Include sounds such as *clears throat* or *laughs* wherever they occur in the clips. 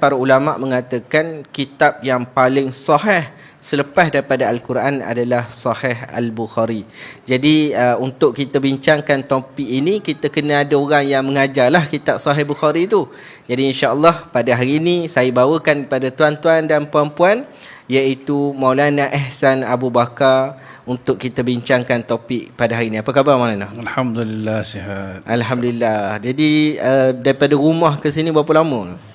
para ulama mengatakan kitab yang paling sahih selepas daripada Al-Quran adalah Sahih Al-Bukhari. Jadi uh, untuk kita bincangkan topik ini kita kena ada orang yang mengajarlah kitab Sahih Bukhari itu. Jadi insya-Allah pada hari ini saya bawakan kepada tuan-tuan dan puan-puan iaitu Maulana Ehsan Abu Bakar untuk kita bincangkan topik pada hari ini. Apa khabar Maulana? Alhamdulillah sihat. Alhamdulillah. Jadi uh, daripada rumah ke sini berapa lama?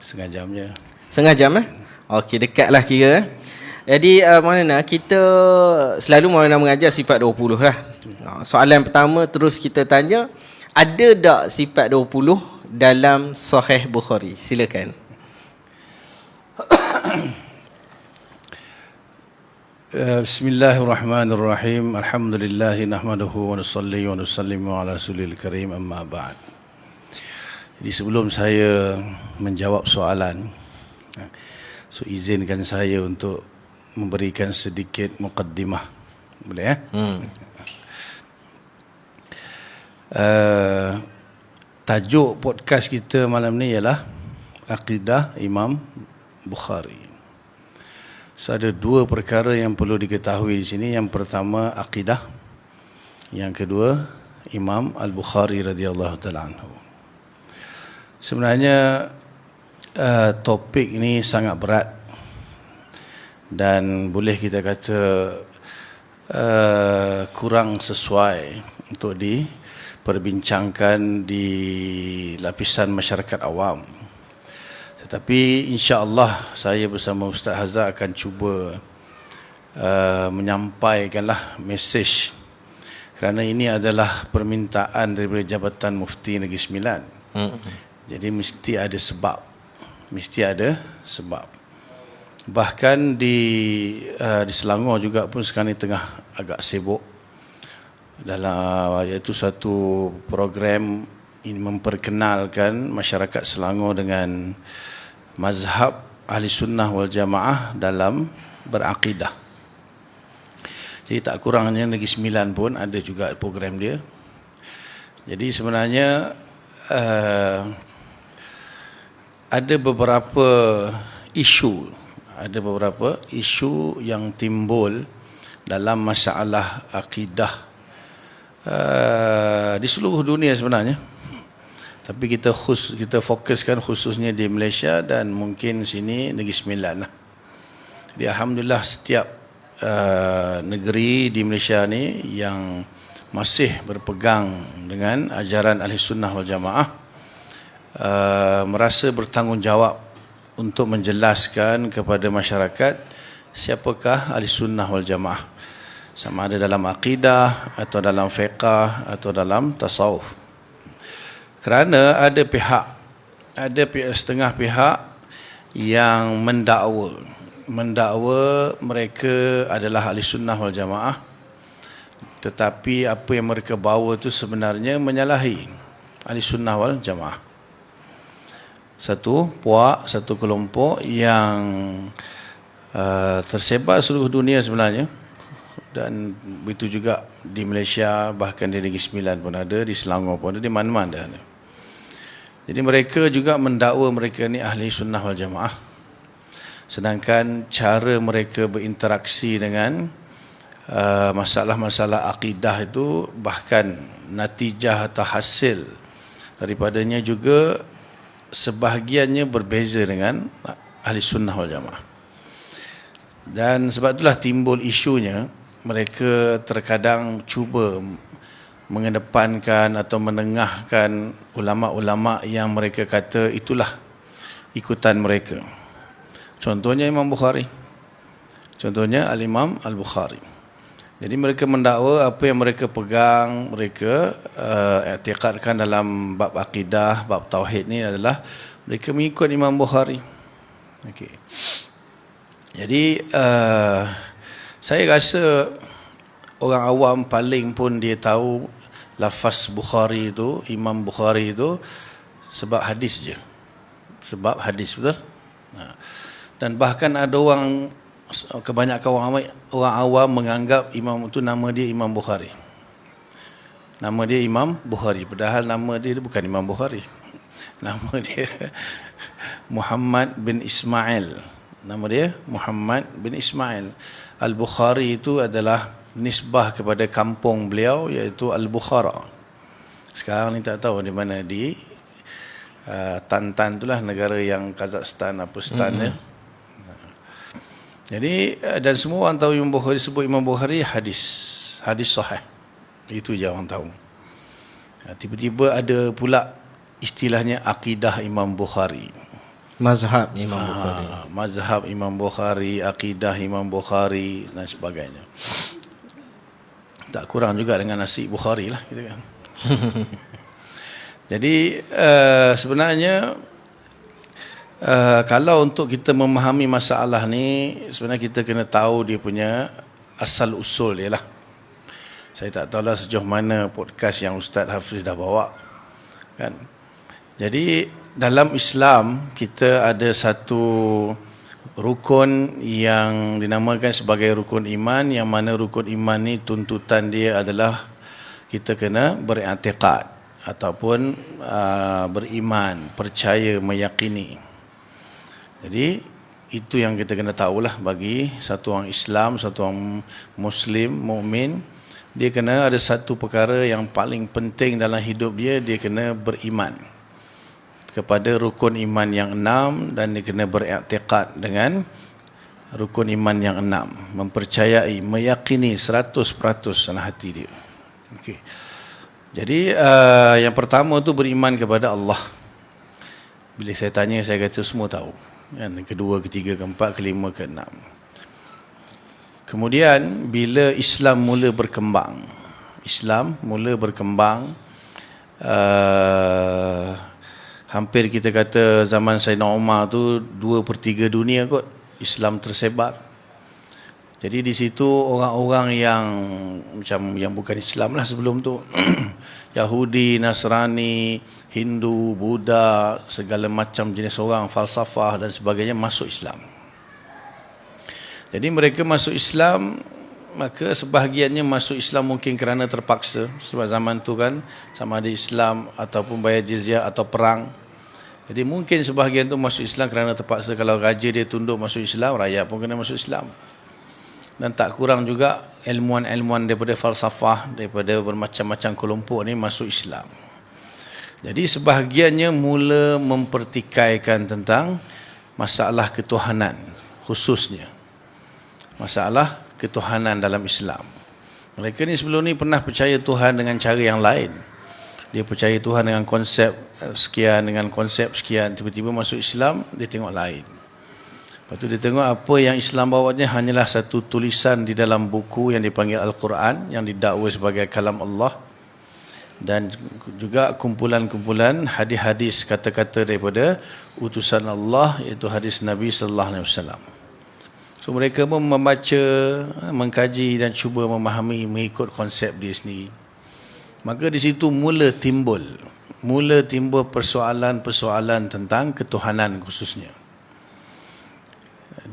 Setengah jam je. Setengah jam eh? Okey, dekatlah kira eh. Jadi uh, Maulana kita selalu Maulana mengajar sifat 20 lah. Uh, soalan pertama terus kita tanya ada tak sifat 20 dalam Sahih Bukhari? Silakan. *coughs* Bismillahirrahmanirrahim. Alhamdulillah nahmaduhu wa nusalli wa nusallimu ala rasulil karim amma ba'd. Jadi sebelum saya menjawab soalan, so izinkan saya untuk memberikan sedikit mukaddimah. Boleh ya? Hmm. Uh, tajuk podcast kita malam ni ialah Aqidah Imam Bukhari. So, ada dua perkara yang perlu diketahui di sini. Yang pertama akidah. Yang kedua Imam Al-Bukhari radhiyallahu taala anhu. Sebenarnya uh, topik ini sangat berat dan boleh kita kata uh, kurang sesuai untuk diperbincangkan di lapisan masyarakat awam. Tetapi insya-Allah saya bersama Ustaz Hazza akan cuba uh, menyampaikanlah mesej kerana ini adalah permintaan daripada Jabatan Mufti Negeri Sembilan. Hmm. Jadi mesti ada sebab. Mesti ada sebab bahkan di uh, di Selangor juga pun sekarang ini tengah agak sibuk dalam iaitu satu program ini memperkenalkan masyarakat Selangor dengan mazhab ahli sunnah wal jamaah dalam berakidah. Jadi tak kurangnya Negeri Sembilan pun ada juga program dia. Jadi sebenarnya uh, ada beberapa isu ada beberapa isu yang timbul dalam masalah akidah uh, di seluruh dunia sebenarnya tapi kita khus kita fokuskan khususnya di Malaysia dan mungkin sini negeri sembilan lah. Jadi alhamdulillah setiap uh, negeri di Malaysia ni yang masih berpegang dengan ajaran ahli sunnah wal jamaah uh, merasa bertanggungjawab untuk menjelaskan kepada masyarakat siapakah ahli sunnah wal jamaah. Sama ada dalam akidah atau dalam fiqah atau dalam tasawuf. Kerana ada pihak ada pihak setengah pihak yang mendakwa mendakwa mereka adalah ahli sunnah wal jamaah. Tetapi apa yang mereka bawa itu sebenarnya menyalahi ahli sunnah wal jamaah satu puak, satu kelompok yang uh, tersebar seluruh dunia sebenarnya dan begitu juga di Malaysia bahkan di Negeri Sembilan pun ada di Selangor pun ada di mana-mana ada. Jadi mereka juga mendakwa mereka ni ahli sunnah wal jamaah sedangkan cara mereka berinteraksi dengan uh, masalah-masalah akidah itu bahkan natijah atau hasil daripadanya juga sebahagiannya berbeza dengan ahli sunnah wal jamaah. Dan sebab itulah timbul isunya mereka terkadang cuba mengedepankan atau menengahkan ulama-ulama yang mereka kata itulah ikutan mereka. Contohnya Imam Bukhari. Contohnya Al-Imam Al-Bukhari. Jadi mereka mendakwa apa yang mereka pegang, mereka uh, i'tiqadkan dalam bab akidah, bab tauhid ni adalah mereka mengikut Imam Bukhari. Okey. Jadi uh, saya rasa orang awam paling pun dia tahu lafaz Bukhari itu, Imam Bukhari itu sebab hadis je. Sebab hadis betul? Dan bahkan ada orang kebanyakan orang awam, orang awam menganggap imam itu nama dia Imam Bukhari. Nama dia Imam Bukhari. Padahal nama dia bukan Imam Bukhari. *laughs* Nama dia *laughs* Muhammad bin Ismail. Nama dia Muhammad bin Ismail. Al-Bukhari itu adalah nisbah kepada kampung beliau iaitu Al-Bukhara. Sekarang ni tak tahu di mana di uh, Tantan itulah negara yang Kazakhstan apa stan mm-hmm. ya. Jadi uh, dan semua orang tahu Imam Bukhari sebut Imam Bukhari hadis hadis sahih. Itu je orang tahu. Tiba-tiba ada pula istilahnya akidah Imam Bukhari. Mazhab Imam Bukhari. Ha, mazhab Imam Bukhari, akidah Imam Bukhari dan sebagainya. Tak kurang juga dengan nasi Bukhari lah gitu kan. *laughs* Jadi uh, sebenarnya uh, kalau untuk kita memahami masalah ni sebenarnya kita kena tahu dia punya asal usul dia lah. Saya tak tahu lah sejauh mana podcast yang Ustaz Hafiz dah bawa. Kan? Jadi dalam Islam kita ada satu rukun yang dinamakan sebagai rukun iman yang mana rukun iman ni tuntutan dia adalah kita kena beriktikad ataupun uh, beriman, percaya, meyakini. Jadi itu yang kita kena tahulah bagi satu orang Islam, satu orang Muslim, mukmin, dia kena ada satu perkara yang paling penting dalam hidup dia, dia kena beriman. Kepada rukun iman yang enam dan dia kena beriktikad dengan rukun iman yang enam. Mempercayai meyakini 100% dalam hati dia. Okey. Jadi uh, yang pertama tu beriman kepada Allah. Bila saya tanya saya kata semua tahu yang kedua ketiga keempat kelima keenam. Kemudian bila Islam mula berkembang Islam mula berkembang uh, hampir kita kata zaman Sayyidina Umar tu dua per tiga dunia kot Islam tersebar. Jadi di situ orang-orang yang macam yang bukan Islam lah sebelum tu *clears throat* Yahudi, Nasrani, Hindu, Buddha segala macam jenis orang falsafah dan sebagainya masuk Islam. Jadi mereka masuk Islam maka sebahagiannya masuk Islam mungkin kerana terpaksa. Sebab zaman tu kan sama ada Islam ataupun bayar jizyah atau perang. Jadi mungkin sebahagian tu masuk Islam kerana terpaksa. Kalau raja dia tunduk masuk Islam rakyat pun kena masuk Islam dan tak kurang juga ilmuan-ilmuan daripada falsafah daripada bermacam-macam kelompok ni masuk Islam jadi sebahagiannya mula mempertikaikan tentang masalah ketuhanan khususnya masalah ketuhanan dalam Islam. Mereka ni sebelum ni pernah percaya Tuhan dengan cara yang lain. Dia percaya Tuhan dengan konsep eh, sekian, dengan konsep sekian. Tiba-tiba masuk Islam, dia tengok lain. Lepas tu dia tengok apa yang Islam bawanya hanyalah satu tulisan di dalam buku yang dipanggil Al-Quran, yang didakwa sebagai kalam Allah. Dan juga kumpulan-kumpulan hadis-hadis kata-kata daripada utusan Allah, iaitu hadis Nabi Sallallahu Alaihi Wasallam. So mereka pun membaca, mengkaji dan cuba memahami mengikut konsep dia sendiri. Maka di situ mula timbul, mula timbul persoalan-persoalan tentang ketuhanan khususnya.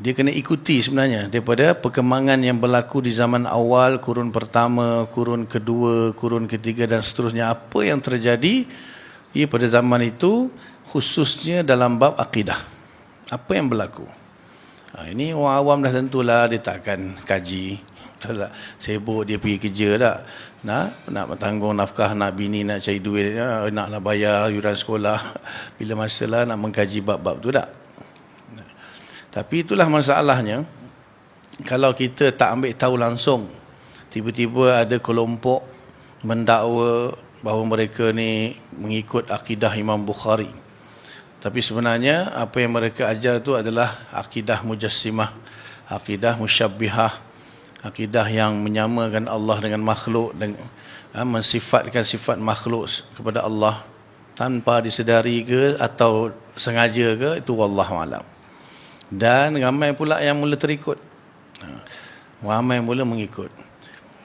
Dia kena ikuti sebenarnya daripada perkembangan yang berlaku di zaman awal, kurun pertama, kurun kedua, kurun ketiga dan seterusnya. Apa yang terjadi ia pada zaman itu khususnya dalam bab akidah. Apa yang berlaku? Ha, ini orang awam dah tentulah dia takkan kaji. Tak sibuk dia pergi kerja tak. Nak, nak tanggung nafkah, nak bini, nak cari duit, ya, naklah bayar yuran sekolah. *laughs* Bila masalah nak mengkaji bab-bab tu tak. Tapi itulah masalahnya. Kalau kita tak ambil tahu langsung, tiba-tiba ada kelompok mendakwa bahawa mereka ni mengikut akidah Imam Bukhari. Tapi sebenarnya apa yang mereka ajar itu adalah akidah mujassimah, akidah musyabbihah, akidah yang menyamakan Allah dengan makhluk dan ha, mensifatkan sifat makhluk kepada Allah tanpa disedari ke atau sengaja ke itu wallahu alam. Dan ramai pula yang mula terikut. Ha, ramai mula mengikut.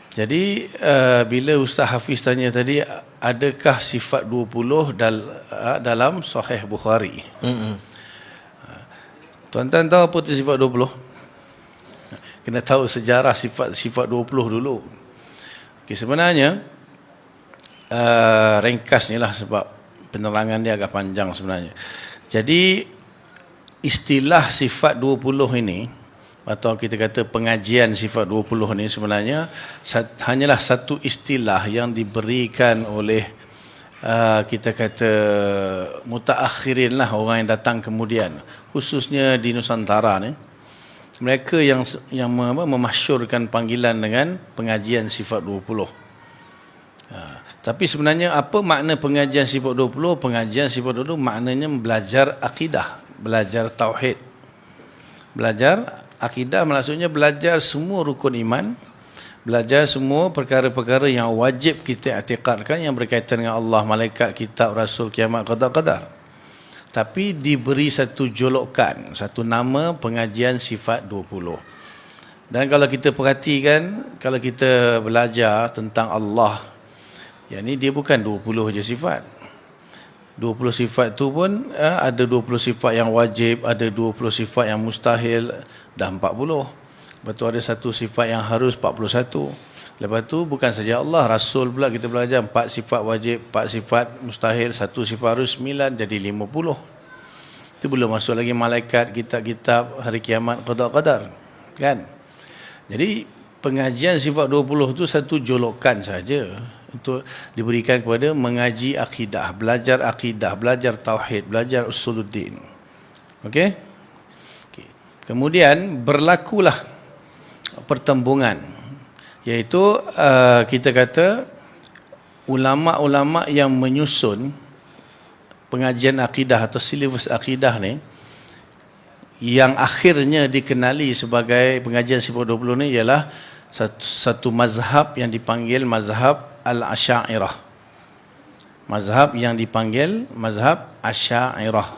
Jadi uh, bila Ustaz Hafiz tanya tadi adakah sifat 20 dal, uh, dalam Sahih Bukhari? Mm-hmm. Tuan-tuan tahu apa tu sifat 20? Kena tahu sejarah sifat sifat 20 dulu. Okay, sebenarnya uh, ringkas ni lah sebab penerangan dia agak panjang sebenarnya. Jadi istilah sifat 20 ini atau kita kata pengajian sifat 20 ini sebenarnya hanyalah satu istilah yang diberikan oleh uh, kita kata mutaakhirin lah orang yang datang kemudian. Khususnya di Nusantara ni mereka yang yang apa, memasyurkan panggilan dengan pengajian sifat 20 uh, tapi sebenarnya apa makna pengajian sifat 20 pengajian sifat 20 maknanya belajar akidah belajar tauhid. Belajar akidah maksudnya belajar semua rukun iman belajar semua perkara-perkara yang wajib kita i'tiqadkan yang berkaitan dengan Allah malaikat kitab rasul kiamat qada qadar tapi diberi satu jolokan satu nama pengajian sifat 20 dan kalau kita perhatikan kalau kita belajar tentang Allah yang ni dia bukan 20 je sifat 20 sifat tu pun eh, ada 20 sifat yang wajib, ada 20 sifat yang mustahil dah 40. Lepas tu ada satu sifat yang harus 41. Lepas tu bukan saja Allah, Rasul pula kita belajar 4 sifat wajib, 4 sifat mustahil, satu sifat harus 9 jadi 50. Itu belum masuk lagi malaikat, kitab-kitab, hari kiamat, qadar-qadar. Kan? Jadi pengajian sifat 20 tu satu jolokan saja untuk diberikan kepada mengaji akidah, belajar akidah, belajar tauhid, belajar usuluddin. Okey? Okay. Kemudian berlakulah pertembungan iaitu uh, kita kata ulama-ulama yang menyusun pengajian akidah atau silibus akidah ni yang akhirnya dikenali sebagai pengajian sifat 20 ni ialah satu, satu mazhab yang dipanggil mazhab Al-Asy'ariyah. Mazhab yang dipanggil mazhab Asy'ariyah.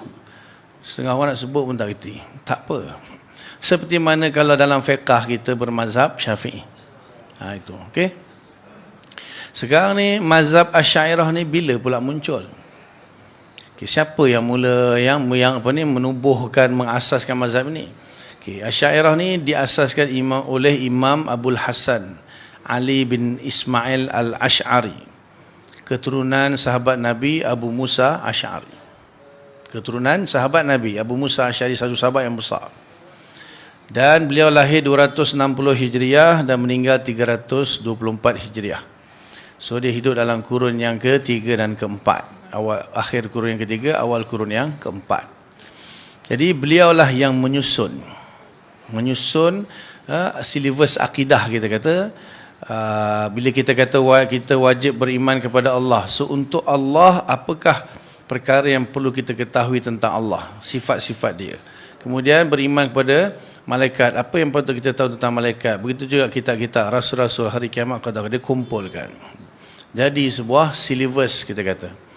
Setengah orang nak sebut pun tak reti. Tak apa. Seperti mana kalau dalam fiqah kita bermazhab Syafi'i. Ha itu, okey. Sekarang ni mazhab Asy'ariyah ni bila pula muncul? Okay, siapa yang mula yang yang apa ni menubuhkan mengasaskan mazhab ni? Okey, Asy'ariyah ni diasaskan imam oleh Imam Abdul Hasan Ali bin Ismail al-Ash'ari. Keturunan sahabat Nabi Abu Musa Ash'ari. Keturunan sahabat Nabi Abu Musa Ash'ari satu sahabat yang besar. Dan beliau lahir 260 Hijriah dan meninggal 324 Hijriah. So dia hidup dalam kurun yang ketiga dan keempat. Awal akhir kurun yang ketiga awal kurun yang keempat. Jadi beliaulah yang menyusun. Menyusun uh, silibus akidah kita kata uh, bila kita kata kita wajib beriman kepada Allah so untuk Allah apakah perkara yang perlu kita ketahui tentang Allah? Sifat-sifat dia. Kemudian beriman kepada malaikat. Apa yang patut kita tahu tentang malaikat? Begitu juga kita-kita rasul-rasul hari kiamat kadang dia kumpulkan. Jadi sebuah silibus kita kata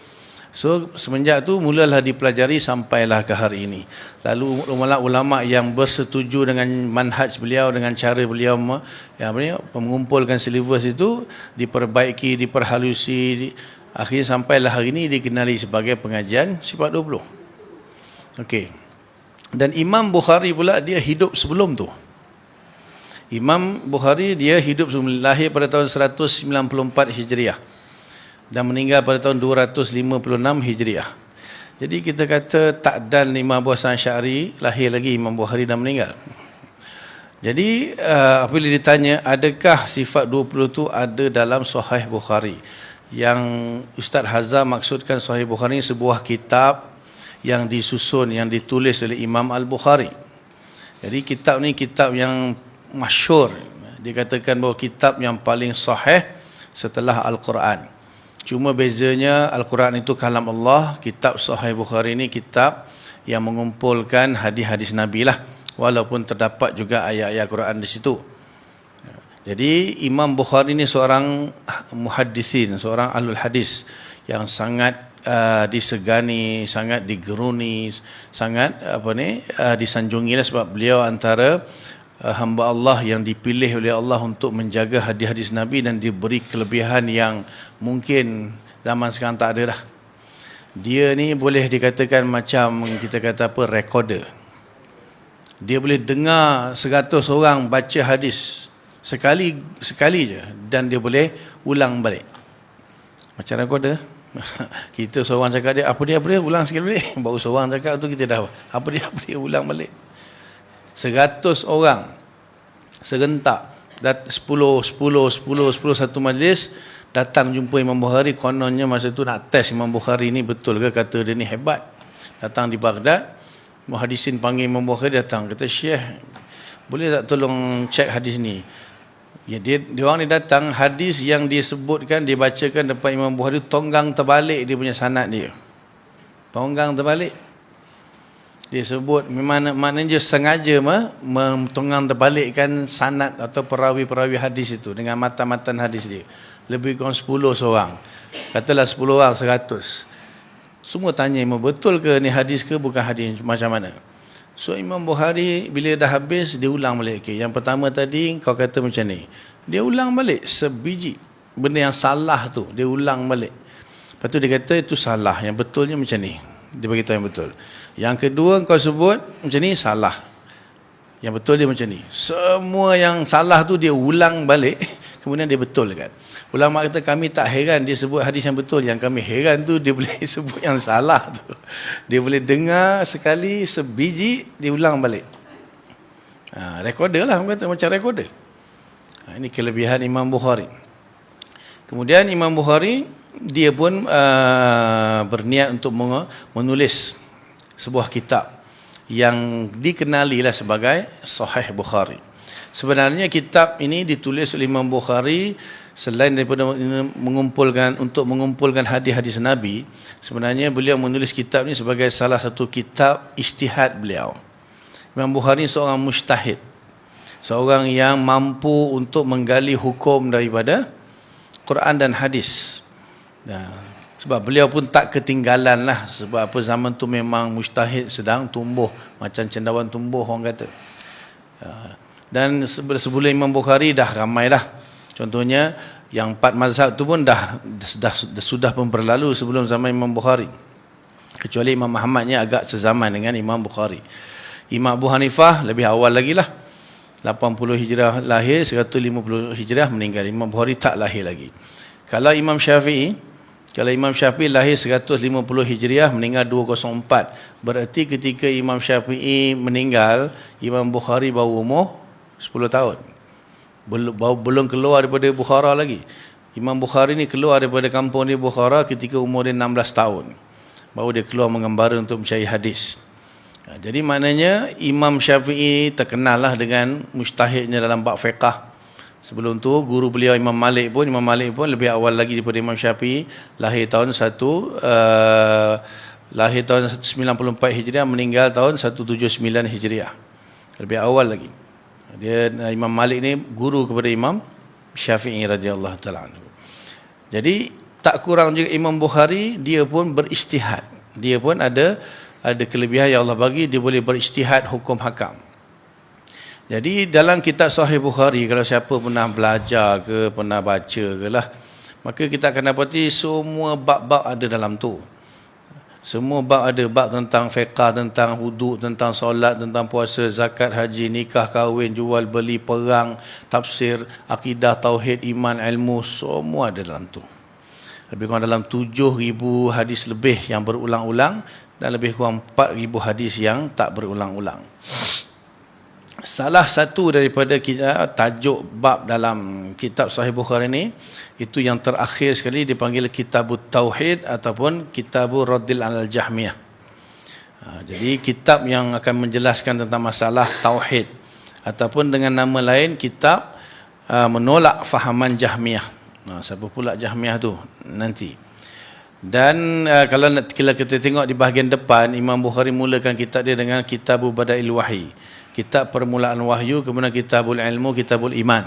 So semenjak tu mulalah dipelajari sampailah ke hari ini. Lalu ulama-ulama yang bersetuju dengan manhaj beliau dengan cara beliau yang apa mengumpulkan silibus itu diperbaiki, diperhalusi, akhirnya sampailah hari ini dikenali sebagai pengajian sifat 20. Okey. Dan Imam Bukhari pula dia hidup sebelum tu. Imam Bukhari dia hidup sebelum lahir pada tahun 194 Hijriah dan meninggal pada tahun 256 Hijriah. Jadi kita kata tak dan Imam Abu Hasan Syari lahir lagi Imam Bukhari dan meninggal. Jadi uh, apabila ditanya adakah sifat 20 itu ada dalam Sahih Bukhari? Yang Ustaz Hazam maksudkan Sahih Bukhari sebuah kitab yang disusun yang ditulis oleh Imam Al-Bukhari. Jadi kitab ni kitab yang masyur. Dikatakan bahawa kitab yang paling sahih setelah Al-Quran. Cuma bezanya Al-Quran itu kalam Allah, kitab Sahih Bukhari ini kitab yang mengumpulkan hadis-hadis Nabi lah. Walaupun terdapat juga ayat-ayat Quran di situ. Jadi Imam Bukhari ini seorang muhaddisin, seorang ahlul hadis yang sangat uh, disegani, sangat digeruni, sangat apa ni uh, disanjungi lah sebab beliau antara uh, hamba Allah yang dipilih oleh Allah untuk menjaga hadis-hadis Nabi dan diberi kelebihan yang mungkin zaman sekarang tak ada dah. Dia ni boleh dikatakan macam kita kata apa recorder. Dia boleh dengar 100 orang baca hadis sekali sekali je dan dia boleh ulang balik. Macam recorder. *laughs* kita seorang cakap dia apa dia apa dia ulang sekali balik. *laughs* Baru seorang cakap tu kita dah apa dia apa dia ulang balik. Seratus orang serentak dat 10 10 10 10 satu majlis datang jumpa Imam Bukhari kononnya masa tu nak test Imam Bukhari ni betul ke kata dia ni hebat? Datang di Baghdad muhadisin panggil Imam Bukhari datang. Kata Syekh boleh tak tolong cek hadis ni? Ya dia dia orang ni datang hadis yang dia sebutkan dia bacakan depan Imam Bukhari tonggang terbalik dia punya sanad dia. Tonggang terbalik. Dia sebut memang maknanya sengaja mah mentonggang terbalikkan sanad atau perawi-perawi hadis itu dengan matan-matan hadis dia lebih kurang 10 seorang. Katalah 10 orang 100 semua tanya Imam betul ke ni hadis ke? Bukan hadis macam mana? So Imam Bukhari bila dah habis dia ulang balik okay, yang pertama tadi kau kata macam ni. Dia ulang balik sebiji benda yang salah tu. Dia ulang balik. Lepas tu dia kata itu salah. Yang betulnya macam ni. Dia beritahu yang betul. Yang kedua kau sebut macam ni salah. Yang betul dia macam ni. Semua yang salah tu dia ulang balik. Kemudian dia betul kan. Ulama kata kami tak heran dia sebut hadis yang betul. Yang kami heran tu dia boleh *laughs* sebut yang salah tu. Dia boleh dengar sekali sebiji dia ulang balik. Ha, recorder lah kata macam recorder. Ha, ini kelebihan Imam Bukhari. Kemudian Imam Bukhari dia pun uh, berniat untuk menulis sebuah kitab yang dikenali lah sebagai Sahih Bukhari. Sebenarnya kitab ini ditulis oleh Imam Bukhari selain daripada mengumpulkan untuk mengumpulkan hadis-hadis Nabi, sebenarnya beliau menulis kitab ini sebagai salah satu kitab istihad beliau. Imam Bukhari seorang mustahid. Seorang yang mampu untuk menggali hukum daripada Quran dan hadis. Nah, sebab beliau pun tak ketinggalan lah. Sebab apa zaman tu memang mustahid sedang tumbuh. Macam cendawan tumbuh orang kata. Dan sebelum Imam Bukhari dah ramai dah. Contohnya yang empat mazhab tu pun dah, dah, dah sudah pun berlalu sebelum zaman Imam Bukhari. Kecuali Imam Muhammadnya agak sezaman dengan Imam Bukhari. Imam Abu Hanifah lebih awal lagi lah. 80 hijrah lahir, 150 hijrah meninggal. Imam Bukhari tak lahir lagi. Kalau Imam Syafi'i, kalau Imam Syafi'i lahir 150 Hijriah, meninggal 204. Berarti ketika Imam Syafi'i meninggal, Imam Bukhari baru umur 10 tahun. Belum, belum keluar daripada Bukhara lagi. Imam Bukhari ni keluar daripada kampung di Bukhara ketika umur dia 16 tahun. Baru dia keluar mengembara untuk mencari hadis. Jadi maknanya Imam Syafi'i terkenal lah dengan mustahidnya dalam bab fiqah. Sebelum tu guru beliau Imam Malik pun Imam Malik pun lebih awal lagi daripada Imam Syafi'i lahir tahun 1 uh, lahir tahun 194 Hijriah meninggal tahun 179 Hijriah. Lebih awal lagi. Dia uh, Imam Malik ni guru kepada Imam Syafi'i radhiyallahu taala Jadi tak kurang juga Imam Bukhari dia pun beristihad. Dia pun ada ada kelebihan yang Allah bagi dia boleh beristihad hukum hakam. Jadi dalam kitab Sahih Bukhari kalau siapa pernah belajar ke pernah baca ke lah maka kita akan dapati semua bab-bab ada dalam tu. Semua bab ada bab tentang fiqah, tentang wuduk, tentang solat, tentang puasa, zakat, haji, nikah, kahwin, jual beli, perang, tafsir, akidah, tauhid, iman, ilmu, semua ada dalam tu. Lebih kurang dalam 7000 hadis lebih yang berulang-ulang dan lebih kurang 4000 hadis yang tak berulang-ulang salah satu daripada kita tajuk bab dalam kitab Sahih Bukhari ini itu yang terakhir sekali dipanggil kitab tauhid ataupun kitab Raddil al Jahmiyah. Ha, jadi kitab yang akan menjelaskan tentang masalah tauhid ataupun dengan nama lain kitab uh, menolak fahaman Jahmiyah. Nah, siapa pula Jahmiyah tu nanti. Dan kalau nak kita tengok di bahagian depan Imam Bukhari mulakan kitab dia dengan kitab Badail Wahyi kitab permulaan wahyu kemudian kitabul ilmu kitabul iman.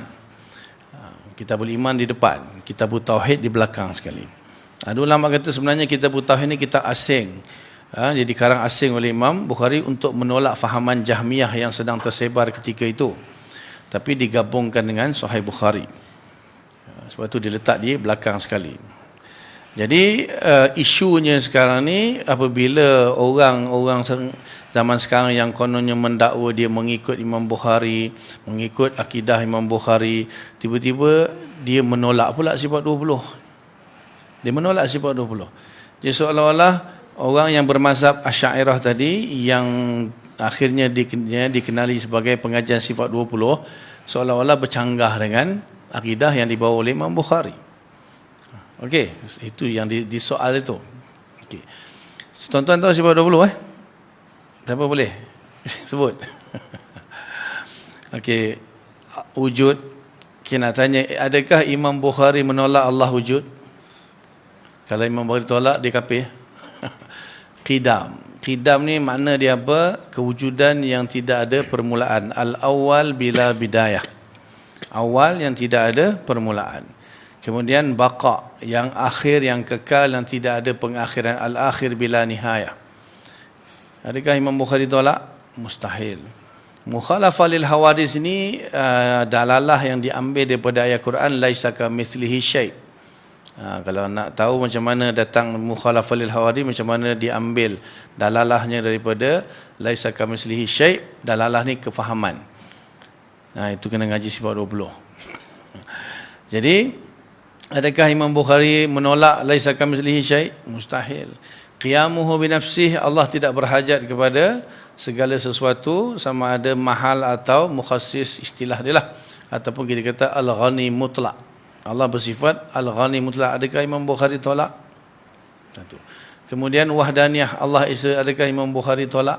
Ha, kitabul iman di depan kitabul tauhid di belakang sekali. Ada ulama kata sebenarnya kitabul tauhid ini kitab asing. Ha, jadi karang asing oleh Imam Bukhari untuk menolak fahaman Jahmiyah yang sedang tersebar ketika itu. Tapi digabungkan dengan Sahih Bukhari. Ha, sebab itu diletak di belakang sekali. Jadi uh, isunya sekarang ni apabila orang-orang zaman sekarang yang kononnya mendakwa dia mengikut Imam Bukhari, mengikut akidah Imam Bukhari, tiba-tiba dia menolak pula sifat 20. Dia menolak sifat 20. Jadi seolah-olah orang yang bermazhab Asy'ariyah tadi yang akhirnya dikenali sebagai pengajian sifat 20 seolah-olah bercanggah dengan akidah yang dibawa oleh Imam Bukhari. Okey, itu yang di, di soal itu. Okey. Tuan-tuan tahu sifat 20 eh? Siapa boleh? *laughs* Sebut. Okey. Wujud. Okay, nak tanya, adakah Imam Bukhari menolak Allah wujud? Kalau Imam Bukhari tolak, dia kafir. *laughs* Qidam. Qidam ni makna dia apa? Kewujudan yang tidak ada permulaan. Al-awwal bila bidayah. Awal yang tidak ada permulaan. Kemudian baqa yang akhir yang kekal yang tidak ada pengakhiran al-akhir bila nihayah. Adakah Imam Bukhari tolak? Mustahil. Mukhalafah lil hawadis ini uh, dalalah yang diambil daripada ayat Quran laisa ka mithlihi syai. Uh, kalau nak tahu macam mana datang mukhalafah lil hawadis macam mana diambil dalalahnya daripada laisa ka mithlihi syai, dalalah ni kefahaman. Nah, itu kena ngaji sifat 20. *laughs* Jadi adakah Imam Bukhari menolak laisa ka mithlihi syai? Mustahil. Qiyamuhu bi nafsihi Allah tidak berhajat kepada segala sesuatu sama ada mahal atau mukhassis istilah dia lah. Ataupun kita kata al-ghani mutlak. Allah bersifat al-ghani mutlak. Adakah Imam Bukhari tolak? Satu. Kemudian wahdaniyah. Allah isa adakah Imam Bukhari tolak?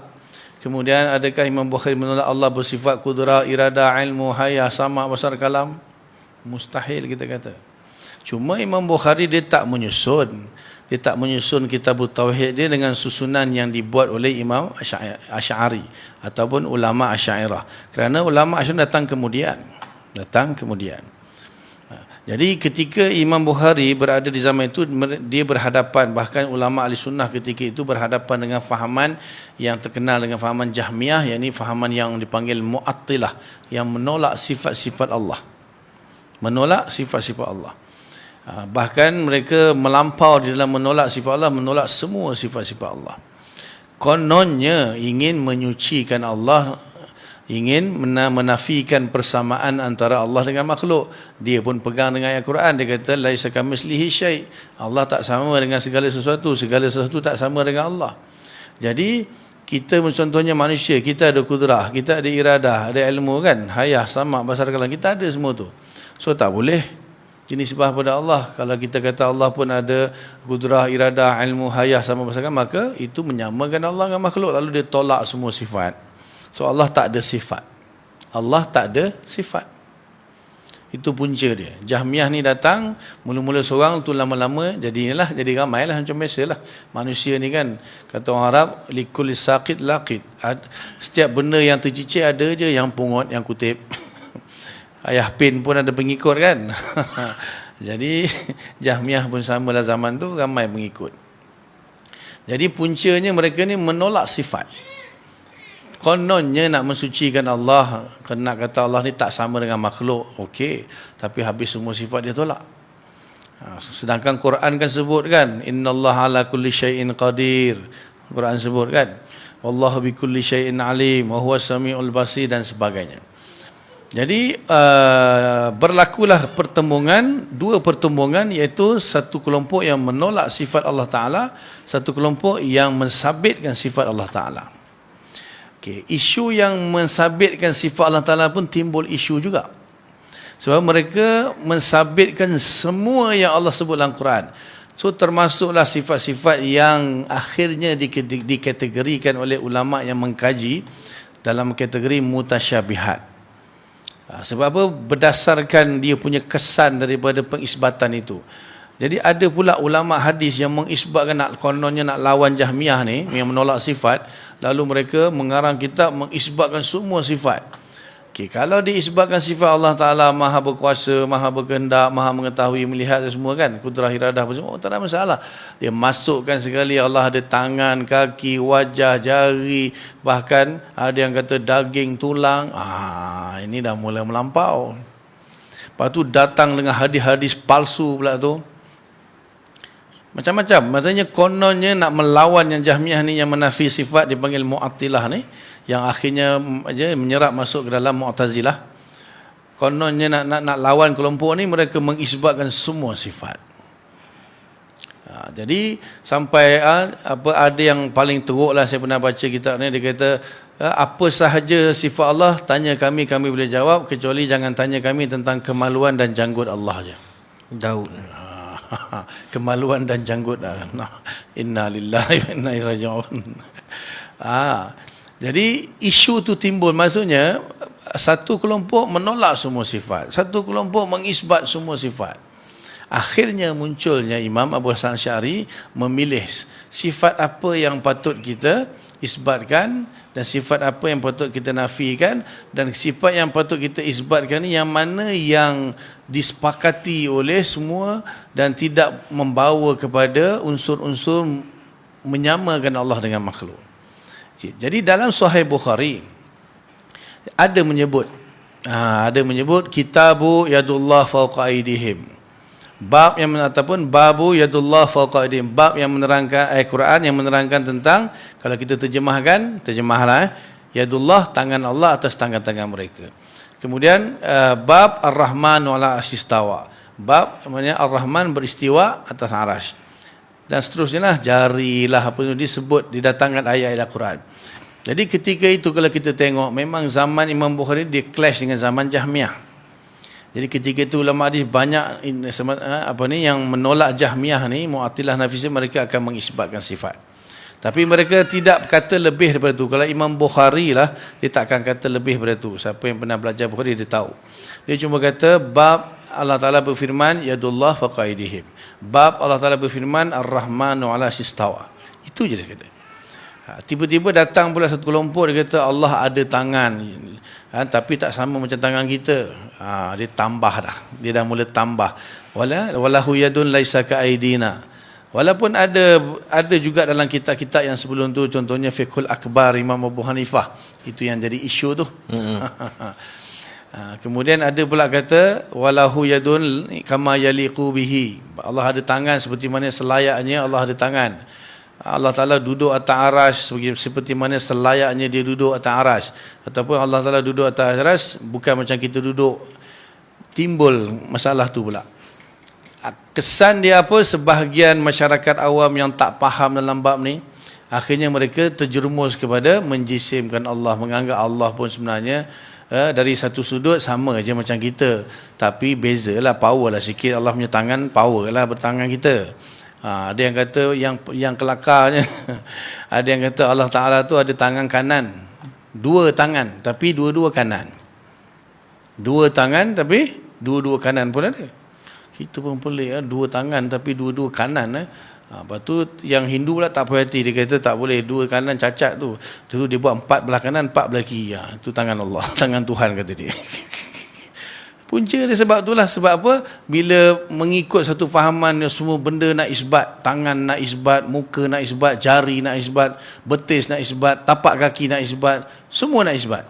Kemudian adakah Imam Bukhari menolak? Allah bersifat kudra irada ilmu haya sama besar kalam. Mustahil kita kata. Cuma Imam Bukhari dia tak menyusun dia tak menyusun kitab tauhid dia dengan susunan yang dibuat oleh Imam Asy'ari ataupun ulama Asy'ariyah. Kerana ulama Asy'ariyah datang kemudian. Datang kemudian. Ha, jadi ketika Imam Bukhari berada di zaman itu dia berhadapan bahkan ulama ahli sunnah ketika itu berhadapan dengan fahaman yang terkenal dengan fahaman Jahmiyah yakni fahaman yang dipanggil Mu'attilah yang menolak sifat-sifat Allah. Menolak sifat-sifat Allah. Ha, bahkan mereka melampau di dalam menolak sifat Allah, menolak semua sifat-sifat Allah. Kononnya ingin menyucikan Allah, ingin menafikan persamaan antara Allah dengan makhluk. Dia pun pegang dengan ayat Quran, dia kata, Laisa kamislihi syai' Allah tak sama dengan segala sesuatu, segala sesuatu tak sama dengan Allah. Jadi, kita contohnya manusia, kita ada kudrah, kita ada iradah, ada ilmu kan, hayah, sama, basar kalam, kita ada semua tu. So, tak boleh ini sebab pada Allah. Kalau kita kata Allah pun ada kudrah, iradah, ilmu, hayah sama pasangan, maka itu menyamakan Allah dengan makhluk. Lalu dia tolak semua sifat. So Allah tak ada sifat. Allah tak ada sifat. Itu punca dia. Jahmiah ni datang, mula-mula seorang tu lama-lama jadi inilah, jadi ramai lah macam biasa lah. Manusia ni kan, kata orang Arab, likul sakit lakit. Setiap benda yang tercicik ada je yang pungut, yang kutip. *laughs* ayah pin pun ada pengikut kan? *laughs* Jadi Jahmiah pun sama lah zaman tu ramai pengikut. Jadi puncanya mereka ni menolak sifat. Kononnya nak mensucikan Allah kena kata Allah ni tak sama dengan makhluk okey. Tapi habis semua sifat dia tolak. Ha, sedangkan Quran kan sebut kan innallaha ala kulli syai'in qadir. Quran sebut kan wallahu bi kulli syai'in alim wa huwas samiul basir dan sebagainya jadi uh, berlakulah pertembungan dua pertembungan iaitu satu kelompok yang menolak sifat Allah Taala, satu kelompok yang mensabitkan sifat Allah Taala. Okey, isu yang mensabitkan sifat Allah Taala pun timbul isu juga. Sebab mereka mensabitkan semua yang Allah sebut dalam Quran. So termasuklah sifat-sifat yang akhirnya dikategorikan oleh ulama yang mengkaji dalam kategori mutasyabihat. Ha, sebab apa? Berdasarkan dia punya kesan daripada pengisbatan itu. Jadi ada pula ulama hadis yang mengisbatkan nak kononnya nak lawan Jahmiyah ni yang menolak sifat, lalu mereka mengarang kitab mengisbatkan semua sifat. Okay, kalau diisbatkan sifat Allah Ta'ala maha berkuasa, maha berkehendak, maha mengetahui, melihat semua kan, kudrah iradah apa semua, oh, tak ada masalah. Dia masukkan sekali Allah ada tangan, kaki, wajah, jari, bahkan ada yang kata daging, tulang. Ah, ini dah mula melampau. Lepas tu datang dengan hadis-hadis palsu pula tu. Macam-macam. Maksudnya kononnya nak melawan yang jahmiah ni yang menafi sifat dipanggil mu'attilah ni yang akhirnya aja menyerap masuk ke dalam Mu'tazilah. Kononnya nak nak nak lawan kelompok ni mereka mengisbatkan semua sifat. Ha, jadi sampai ha, apa ada yang paling teruk lah saya pernah baca kitab ni dia kata ha, apa sahaja sifat Allah tanya kami kami boleh jawab kecuali jangan tanya kami tentang kemaluan dan janggut Allah je. Daud. Ha, *laughs* kemaluan dan janggut. Nah, inna lillahi wa inna ilaihi raji'un. Ah, jadi isu tu timbul maksudnya satu kelompok menolak semua sifat, satu kelompok mengisbat semua sifat. Akhirnya munculnya Imam Abu Hasan Syari memilih sifat apa yang patut kita isbatkan dan sifat apa yang patut kita nafikan dan sifat yang patut kita isbatkan ni yang mana yang disepakati oleh semua dan tidak membawa kepada unsur-unsur menyamakan Allah dengan makhluk. Jadi dalam Sahih Bukhari ada menyebut ha, ada menyebut kitabu yadullah fawqa aidihim. Bab yang ataupun babu yadullah fawqa aidihim. Bab yang menerangkan ayat Quran yang menerangkan tentang kalau kita terjemahkan, terjemahlah eh, yadullah tangan Allah atas tangan-tangan mereka. Kemudian uh, bab Ar-Rahman wala asistawa. Bab namanya Ar-Rahman beristiwa atas arash. Dan seterusnya lah jarilah apa itu disebut didatangkan ayat-ayat Al-Quran. Jadi ketika itu kalau kita tengok memang zaman Imam Bukhari dia clash dengan zaman Jahmiyah. Jadi ketika itu ulama hadis banyak apa ni yang menolak Jahmiyah ni Mu'attilah Nafisah mereka akan mengisbatkan sifat. Tapi mereka tidak kata lebih daripada itu. Kalau Imam Bukhari lah, dia tak akan kata lebih daripada itu. Siapa yang pernah belajar Bukhari, dia tahu. Dia cuma kata, bab Allah Ta'ala berfirman, Yadullah faqaidihim. Bab Allah Ta'ala berfirman, Ar-Rahmanu ala sistawa. Itu je dia kata. Ha, tiba-tiba datang pula satu kelompok, dia kata, Allah ada tangan. Ha, tapi tak sama macam tangan kita. Ha, dia tambah dah. Dia dah mula tambah. Wala, walahu yadun laisa ka'aidina. Walaupun ada ada juga dalam kitab-kitab yang sebelum tu contohnya Fiqhul Akbar Imam Abu Hanifah itu yang jadi isu tu. Mm-hmm. *laughs* Kemudian ada pula kata walahu yadun kama yaliqu bihi. Allah ada tangan seperti mana selayaknya Allah ada tangan. Allah Taala duduk atas arasy seperti, mana selayaknya dia duduk atas arasy. Ataupun Allah Taala duduk atas arasy bukan macam kita duduk. Timbul masalah tu pula kesan dia apa sebahagian masyarakat awam yang tak faham dalam bab ni akhirnya mereka terjerumus kepada menjisimkan Allah menganggap Allah pun sebenarnya eh, dari satu sudut sama aja macam kita. Tapi bezalah power lah sikit. Allah punya tangan power lah bertangan kita. Ha, ada yang kata yang yang kelakarnya *laughs* ada yang kata Allah Ta'ala tu ada tangan kanan. Dua tangan tapi dua-dua kanan. Dua tangan tapi dua-dua kanan pun ada. Kita pun pelik ya, dua tangan tapi dua-dua kanan eh. Ha, lepas tu yang Hindu pula tak puas hati dia kata tak boleh dua kanan cacat tu. Tu dia buat empat belah kanan, empat belah kiri. Ha, tu tangan Allah, *laughs* tangan Tuhan kata dia. *laughs* Punca dia sebab itulah sebab apa? Bila mengikut satu fahaman yang semua benda nak isbat, tangan nak isbat, muka nak isbat, jari nak isbat, betis nak isbat, tapak kaki nak isbat, semua nak isbat.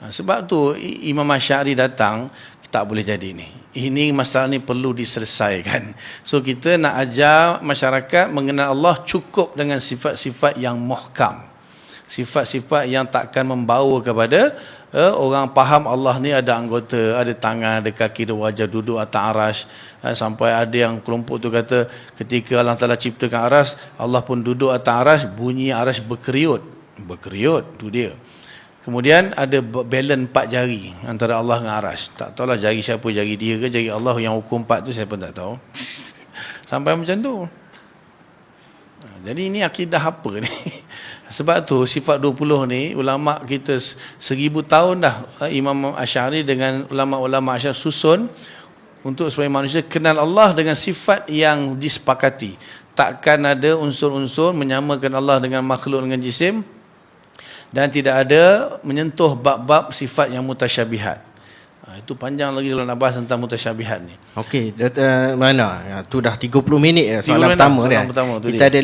Ha, sebab tu Imam Asy'ari datang tak boleh jadi ni. Ini masalah ni perlu diselesaikan. So kita nak ajar masyarakat mengenal Allah cukup dengan sifat-sifat yang muhkam. Sifat-sifat yang takkan membawa kepada uh, orang faham Allah ni ada anggota, ada tangan, ada kaki, ada wajah duduk atas aras. Uh, sampai ada yang kelompok tu kata ketika Allah Ta'ala ciptakan aras, Allah pun duduk atas aras, bunyi aras berkeriut. Berkeriut, tu dia. Kemudian ada balance empat jari antara Allah dengan Arash. Tak tahulah jari siapa, jari dia ke jari Allah yang hukum empat tu saya pun tak tahu. *laughs* Sampai macam tu. Ha, jadi ini akidah apa ni? *laughs* Sebab tu sifat 20 ni ulama kita seribu tahun dah ha, Imam Asy'ari dengan ulama-ulama Asy'ari susun untuk supaya manusia kenal Allah dengan sifat yang disepakati. Takkan ada unsur-unsur menyamakan Allah dengan makhluk dengan jisim dan tidak ada menyentuh bab-bab sifat yang mutasyabihat. Ha, itu panjang lagi kalau nak bahas tentang mutasyabihat ni. Okey, uh, mana? Ya, tu dah 30 minit soalan 30 pertama soalan dia. Pertama, tu Kita dia. ada